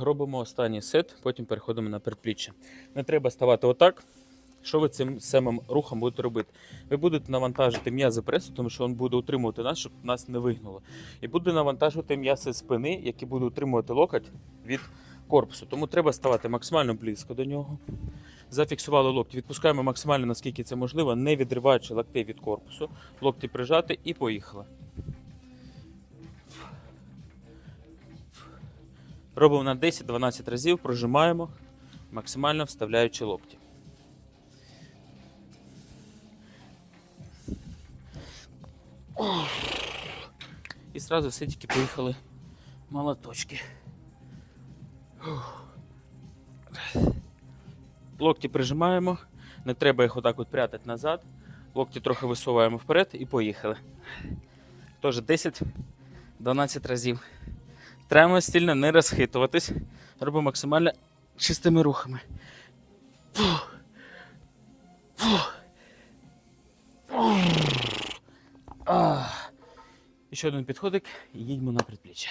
Робимо останній сет, потім переходимо на передпліччя. Не треба ставати отак. Що ви цим самим рухом будете робити? Ви будете навантажити м'язи пресу, тому що він буде утримувати нас, щоб нас не вигнуло. І буде навантажувати м'язи спини, які будуть утримувати локоть від корпусу. Тому треба ставати максимально близько до нього. Зафіксували локті, відпускаємо максимально наскільки це можливо, не відриваючи локтей від корпусу. Локті прижати і поїхали. Робимо на 10-12 разів, прожимаємо, максимально вставляючи локті. І одразу все тільки поїхали молоточки. Локті прижимаємо, не треба їх отак от прятати назад. Локті трохи висуваємо вперед і поїхали. Тож 10-12 разів. Треба стільно не розхитуватись. Робимо максимально чистими рухами. Фух. Фух. Фух. Ще один підходик і їдьмо на предпліччя.